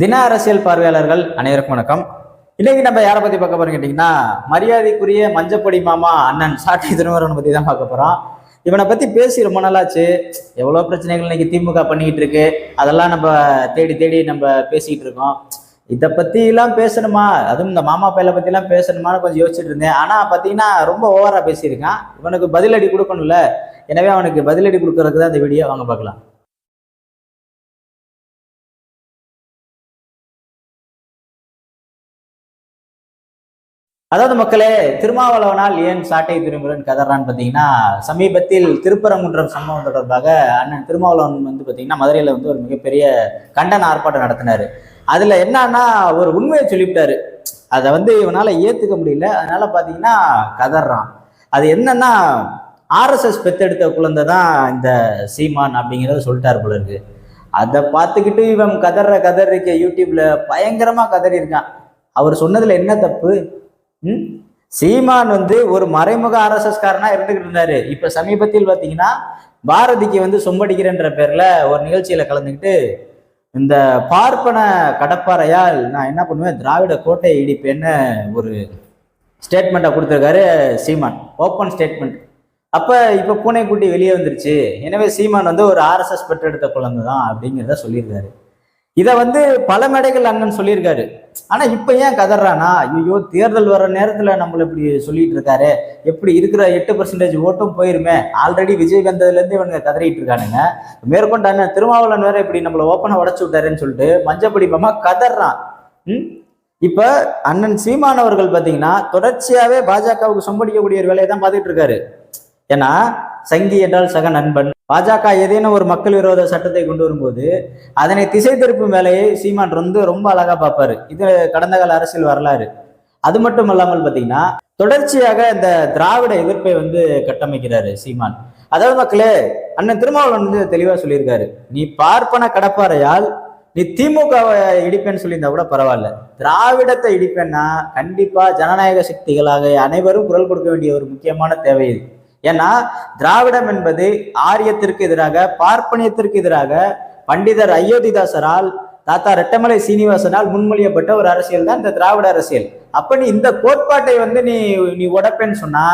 தின அரசியல் பார்வையாளர்கள் அனைவருக்கும் வணக்கம். இன்னைக்கு நம்ம யாரை பத்தி பார்க்க போறோம் கேட்டீங்கன்னா மரியாதைக்குரிய மஞ்சப்பொடி மாமா அண்ணன் சாட்டை திருமரன் பத்தி தான் பார்க்க போறோம். இவனை பத்தி பேசி ரொம்ப நாளாச்சு. எவ்வளவு பிரச்சனைகள் இன்னைக்கு திமுக பண்ணிக்கிட்டு இருக்கு. அதெல்லாம் நம்ம தேடி தேடி நம்ம பேசிக்கிட்டு இருக்கோம். இதை பத்தி எல்லாம் பேசணுமா? அதுவும் இந்த மாமா பையலை பத்தி எல்லாம் பேசணுமான்னு கொஞ்சம் யோசிச்சுட்டு இருந்தேன். ஆனா பாத்தீங்கன்னா ரொம்ப ஓவரா பேசியிருக்கான். இவனுக்கு பதிலடி கொடுக்கணும்ல. எனவே அவனுக்கு பதிலடி கொடுக்கறதுக்கு தான் இந்த வீடியோ. வாங்க பார்க்கலாம். அதாவது மக்களே திருமாவளவனால் ஏன் சாட்டை திருமுருகன் கதறான்னு பார்த்தீங்கன்னா சமீபத்தில் திருப்பரங்குன்றம் சம்பவம் தொடர்பாக அண்ணன் திருமாவளவன் வந்து பார்த்தீங்கன்னா மதுரையில் வந்து ஒரு மிகப்பெரிய கண்டன ஆர்ப்பாட்டம் நடத்தினார். அதில் என்னன்னா ஒரு உண்மையை சொல்லிவிட்டாரு. அதை வந்து இவனால் ஏற்றுக்க முடியல. அதனால பார்த்தீங்கன்னா கதறான். அது என்னன்னா ஆர்எஸ்எஸ் பெத்தெடுத்த குழந்தை தான் இந்த சீமான் அப்படிங்கிறத சொல்லிட்டார் போல இருக்கு. அதை பார்த்துக்கிட்டு இவன் கதற கதறிக்க யூடியூப்ல பயங்கரமாக கதறி இருக்கான் அவர் சொன்னதில் என்ன தப்பு? சீமான் வந்து ஒரு மறைமுக ஆர்எஸ்எஸ் இருந்துகிட்டு இருந்தாரு. இப்ப சமீபத்தில் பாத்தீங்கன்னா பாரதிக்கு வந்து சொம்படிக்கிறன்ற பேர்ல ஒரு நிகழ்ச்சியில கலந்துக்கிட்டு இந்த பார்ப்பன கடப்பாறையால் நான் என்ன பண்ணுவேன் திராவிட கோட்டை இடிப்பேன்னு ஒரு ஸ்டேட்மெண்ட்டை கொடுத்துருக்காரு சீமான். ஓப்பன் ஸ்டேட்மெண்ட் அப்போ இப்போ பூனைக்குட்டி வெளியே வந்துருச்சு. எனவே சீமான் வந்து ஒரு ஆர்எஸ்எஸ் பெற்றெடுத்த குழந்தை தான் அப்படிங்கிறத சொல்லியிருக்காரு. இதை வந்து பல மேடைகள் அண்ணன் சொல்லியிருக்காரு. ஆனா இப்ப ஏன் கதறானா? ஐயோ தேர்தல் வர நேரத்துல நம்மள இப்படி சொல்லிட்டு இருக்காரு. எப்படி இருக்கிற எட்டு பர்சன்டேஜ் ஓட்டும் போயிருமே. ஆல்ரெடி விஜயகாந்ததுல இருந்து இவனுங்க கதறிட்டு இருக்கானுங்க. மேற்கொண்டு அண்ணன் திருமாவளவன் வேற இப்படி நம்மள ஓப்பனை உடச்சு விட்டாருன்னு சொல்லிட்டு மஞ்சப்படி மாமா கதறான். ம்? இப்ப அண்ணன் சீமானவர்கள் பாத்தீங்கன்னா தொடர்ச்சியாவே பாஜகவுக்கு சொம்படிக்கக்கூடிய ஒரு வேலையை தான் பார்த்துட்டு இருக்காரு. ஏன்னா சங்கி என்றால் சக நண்பன். பாஜக ஏதேனும் ஒரு மக்கள் விரோத சட்டத்தை கொண்டு வரும்போது அதனை திசை திருப்பும் வேலையை சீமான் வந்து ரொம்ப அழகா பார்ப்பாரு. இது கடந்த கால அரசியல் வரலாறு. அது மட்டும் இல்லாமல் பாத்தீங்கன்னா தொடர்ச்சியாக இந்த திராவிட எதிர்ப்பை வந்து கட்டமைக்கிறாரு சீமான். அதாவது மக்களே அண்ணன் திருமாவளவன் வந்து தெளிவா சொல்லியிருக்காரு. நீ பார்ப்பன கடப்பாறையால் நீ திமுகவை இடிப்பேன்னு சொல்லியிருந்தா கூட பரவாயில்ல. திராவிடத்தை இடிப்பேன்னா கண்டிப்பா ஜனநாயக சக்திகளாக அனைவரும் குரல் கொடுக்க வேண்டிய ஒரு முக்கியமான தேவை இது. ஏன்னா திராவிடம் என்பது ஆரியத்திற்கு எதிராக பார்ப்பனியத்திற்கு எதிராக பண்டிதர் அயோத்திதாசரால் தாத்தா ரெட்டமலை சீனிவாசனால் முன்மொழியப்பட்ட ஒரு அரசியல் தான் இந்த திராவிட அரசியல். அப்ப நீ இந்த கோட்பாட்டை வந்து நீ நீ உடப்பேன்னு சொன்னா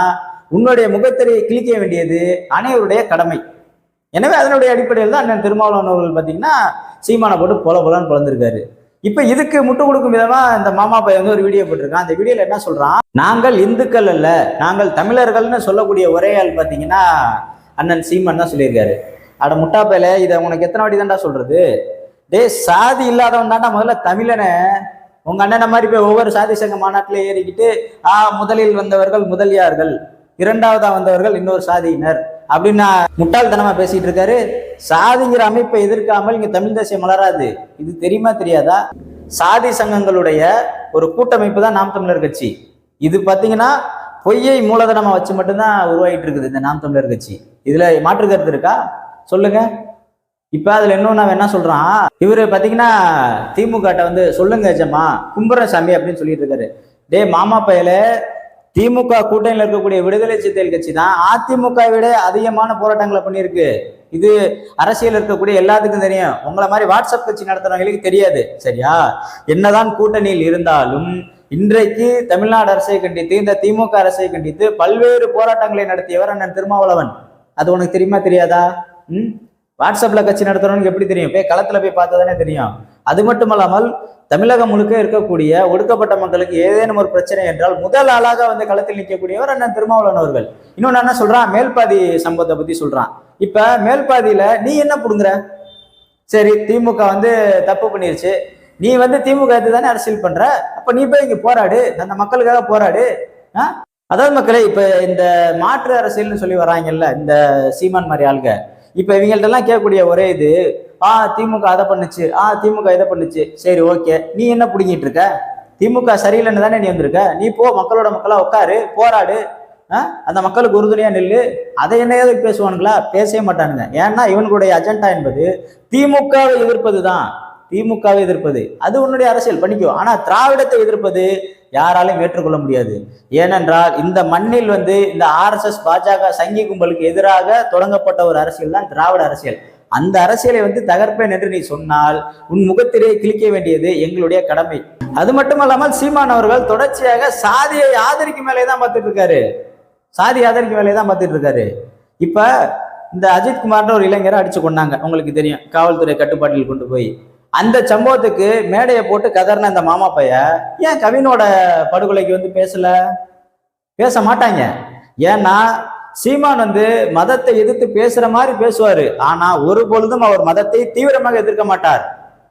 உன்னுடைய முகத்திரையை கிழிக்க வேண்டியது அனைவருடைய கடமை. எனவே அதனுடைய அடிப்படையில் தான் அண்ணன் திருமாவளவன் அவர்கள் பார்த்தீங்கன்னா சீமானை போட்டு பொல பொலன்னு பிறந்திருக்காரு இப்போ இதுக்கு முட்டு கொடுக்கும் விதமாக இந்த மாமா பையன் வந்து ஒரு வீடியோ போட்டிருக்கான். அந்த வீடியோவில் என்ன சொல்கிறான் நாங்கள் இந்துக்கள் அல்ல நாங்கள் தமிழர்கள்னு சொல்லக்கூடிய ஒரே ஆள் பார்த்தீங்கன்னா அண்ணன் சீமன் தான் சொல்லியிருக்காரு. அட முட்டாப்பையில இதை உனக்கு எத்தனை வாட்டி தான்டா சொல்றது? டே சாதி இல்லாதவன் தாண்டா முதல்ல தமிழனை. உங்க அண்ணனை மாதிரி போய் ஒவ்வொரு சாதி சங்க மாநாட்டில் ஏறிக்கிட்டு ஆ முதலில் வந்தவர்கள் முதலியார்கள் இரண்டாவதா வந்தவர்கள் இன்னொரு சாதியினர். அப்படின்னு முட்டாள்தனமா பேசிட்டு இருக்காரு. சாதிங்கிற அமைப்பை எதிர்க்காமல் இங்க தமிழ் தேசியம் மலராது. இது தெரியுமா தெரியாதா? சாதி சங்கங்களுடைய ஒரு கூட்டமைப்பு தான் நாம் தமிழர் கட்சி. இது பாத்தீங்கன்னா பொய்யை மூலதனமா வச்சு மட்டும்தான் உருவாகிட்டு இருக்குது இந்த நாம் தமிழர் கட்சி. இதுல மாற்று கருத்து இருக்கா? சொல்லுங்க. இப்ப அதுல இன்னும் நான் என்ன சொல்றான்? இவரு பாத்தீங்கன்னா திமுக வந்து சொல்லுங்க ஜமா கும்புரசாமி அப்படின்னு சொல்லிட்டு இருக்காரு. டே மாமா பயல திமுக கூட்டணியில் இருக்கக்கூடிய விடுதலை சிறுத்தைகள் கட்சி தான். அதிமுக விட அதிகமான போராட்டங்களை பண்ணியிருக்கு. இது அரசியல் இருக்கக்கூடிய எல்லாத்துக்கும் தெரியும். உங்களை மாதிரி வாட்ஸ்அப் கட்சி நடத்துறவங்களுக்கு தெரியாது. சரியா? என்னதான் கூட்டணியில் இருந்தாலும் இன்றைக்கு தமிழ்நாடு அரசை கண்டித்து இந்த திமுக அரசை கண்டித்து பல்வேறு போராட்டங்களை நடத்தியவர் அண்ணன் திருமாவளவன். அது உனக்கு தெரியுமா தெரியாதா? ம்? வாட்ஸ்அப்ல கட்சி நடத்துறவனுக்கு எப்படி தெரியும்? போய் களத்துல போய் பார்த்தா தானே தெரியும். அது மட்டுமல்லாமல் தமிழகம் முழுக்க இருக்கக்கூடிய ஒடுக்கப்பட்ட மக்களுக்கு ஏதேனும் ஒரு பிரச்சனை என்றால் முதல் ஆளாக வந்து களத்தில் நிற்கக்கூடியவர் அண்ணன் திருமாவளவன் அவர்கள். இன்னொன்னு என்ன சொல்றான்? மேல்பாதி சம்பவத்தை பத்தி சொல்றான். இப்ப மேல்பாதியில நீ என்ன புடுங்குற? சரி திமுக வந்து தப்பு பண்ணிருச்சு. நீ வந்து திமுக எடுத்து தானே அரசியல் பண்ற? அப்ப நீ போய் இங்க போராடு. அந்த மக்களுக்காக போராடு. அதாவது மக்களே இப்ப இந்த மாற்று அரசியல்னு சொல்லி வராங்கல்ல இந்த சீமான் மாதிரி ஆளுங்க இப்ப இவங்கள்ட்ட எல்லாம் கேட்கக்கூடிய ஒரே இது ஆ திமுக அதை பண்ணுச்சு. ஆ திமுக இதை பண்ணுச்சு. சரி ஓகே. நீ என்ன பிடிங்கிட்டு இருக்க? திமுக சரியில்லைன்னு தானே நீ வந்திருக்க? நீ போ மக்களோட மக்களா உட்காரு போராடு. அந்த மக்களுக்கு உறுதுணையா நில்லு. அதை என்னையாவது பேசுவானுங்களா? பேசவே மாட்டானுங்க. ஏன்னா இவனுடைய அஜெண்டா என்பது திமுகவை எதிர்ப்பது தான். திமுகவை எதிர்ப்பது. அது உன்னுடைய அரசியல். பண்ணிக்கோ. ஆனா திராவிடத்தை எதிர்ப்பது யாராலையும் ஏற்றுக்கொள்ள முடியாது. ஏனென்றால் இந்த மண்ணில் வந்து இந்த ஆர்எஸ்எஸ் பாஜக சங்கி கும்பலுக்கு எதிராக தொடங்கப்பட்ட ஒரு அரசியல் தான் திராவிட அரசியல். அந்த அரசியலை வந்து தகர்ப்பேன் என்று நீ சொன்னால் உன் முகத்திலே கிழிக்க வேண்டியது எங்களுடைய கடமை. அது மட்டுமல்லாமல் சீமான் அவர்கள் தொடர்ச்சியாக சாதியை ஆதரிக்கும் வேலையை தான் பார்த்துட்டு இருக்காரு. சாதி ஆதரிக்கும் வேலையை தான் பார்த்துட்டு இருக்காரு. இப்ப இந்த அஜித்குமார்னு ஒரு இளைஞரை அடிச்சு கொண்டாங்க உங்களுக்கு தெரியும் காவல்துறை கட்டுப்பாட்டில் கொண்டு போய். அந்த சம்பவத்துக்கு மேடையை போட்டு கதறின அந்த மாமா பைய ஏன் கவினோட படுகொலைக்கு வந்து பேசல? பேச மாட்டாங்க. ஏன்னா சீமான் வந்து மதத்தை எதிர்த்து பேசுற மாதிரி பேசுவாரு. ஆனா ஒரு பொழுதும் அவர் மதத்தை தீவிரமாக எதிர்க்க மாட்டார்.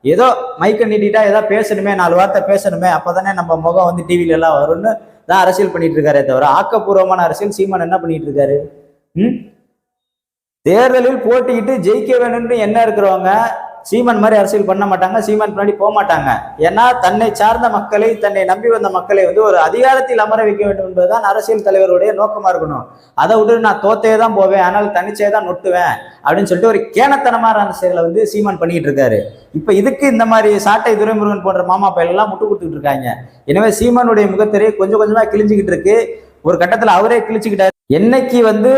ஏதோ மைக்க நீட்டிட்டா ஏதோ பேசணுமே நாலு வார்த்தை பேசணுமே அப்பதானே நம்ம முகம் வந்து டிவில எல்லாம் வரும்னு தான் அரசியல் பண்ணிட்டு இருக்காரே தவிர ஆக்கப்பூர்வமான அரசியல் சீமான் என்ன பண்ணிட்டு இருக்காரு? ம்? தேர்தலில் போட்டிக்கிட்டு ஜெயிக்க வேணும்னு என்ன இருக்கிறவங்க சீமன் மாதிரி அரசியல் பண்ண மாட்டாங்க சீமன் பின்னாடி போக மாட்டாங்க. ஏன்னா தன்னை சார்ந்த மக்களை தன்னை நம்பி வந்த மக்களை வந்து ஒரு அதிகாரத்தில் அமர வைக்க வேண்டும் என்பதுதான் அரசியல் தலைவருடைய நோக்கமா இருக்கணும். அதை விட்டு நான் தோத்தே தான் போவேன் ஆனால் தனிச்சே தான் நொட்டுவேன் அப்படின்னு சொல்லிட்டு ஒரு கேனத்தனமான அரசியலை வந்து சீமான் பண்ணிக்கிட்டு இருக்காரு. இப்ப இதுக்கு இந்த மாதிரி சாட்டை துரைமுருகன் போன்ற மாமா பயிலெல்லாம் முட்டு கொடுத்துட்டு இருக்காங்க. எனவே சீமானுடைய முகத்திரையை கொஞ்சம் கொஞ்சமா கிழிஞ்சுக்கிட்டு இருக்கு. ஒரு கட்டத்துல அவரே கிழிச்சுக்கிட்டாரு. என்னைக்கு வந்து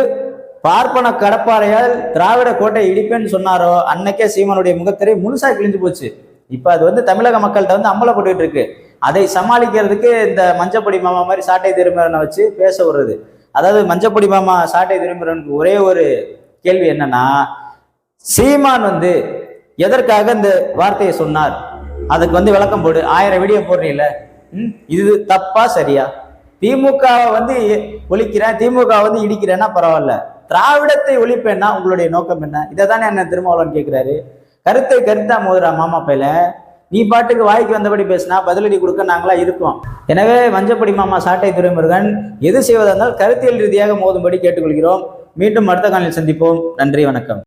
பார்ப்பன கடப்பாறையால் திராவிட கோட்டை இடிப்பேன்னு சொன்னாரோ அன்னைக்கே சீமானுடைய முகத்திரை முழுசா கிழிஞ்சு போச்சு. இப்ப அது வந்து தமிழக மக்கள்கிட்ட வந்து அம்பலப்பட்டுட்டு இருக்கு. அதை சமாளிக்கிறதுக்கு இந்த மஞ்சப்பொடி மாமா மாதிரி சாட்டை திருமரனை வச்சு பேச விடுறது. அதாவது மஞ்சப்பொடி மாமா சாட்டை திருமரனுக்கு ஒரே ஒரு கேள்வி என்னன்னா சீமான் வந்து எதற்காக இந்த வார்த்தையை சொன்னார்? அதுக்கு வந்து விளக்கம் போடு. ஆயிரம் வீடியோ போடுறீல்ல. ம் இது தப்பா சரியா? திமுக வந்து ஒழிக்கிறேன் திமுக வந்து இடிக்கிறேன்னா பரவாயில்ல. திராவிடத்தை ஒழிப்பேன்னா உங்களுடைய நோக்கம் என்ன? இதை தானே என்ன திருமாவளவன் கேட்கிறாரு கருத்தை கருத்தா மோதுரா மாமா பையில. நீ பாட்டுக்கு வாய்க்கு வந்தபடி பேசினா பதிலடி கொடுக்க நாங்களா இருக்கோம். எனவே வஞ்சப்படி மாமா சாட்டை துரைமுருகன் எது செய்வதாக இருந்தால் கருத்தியல் ரீதியாக மோதும்படி கேட்டுக்கொள்கிறோம். மீண்டும் அடுத்த காலையில் சந்திப்போம். நன்றி வணக்கம்.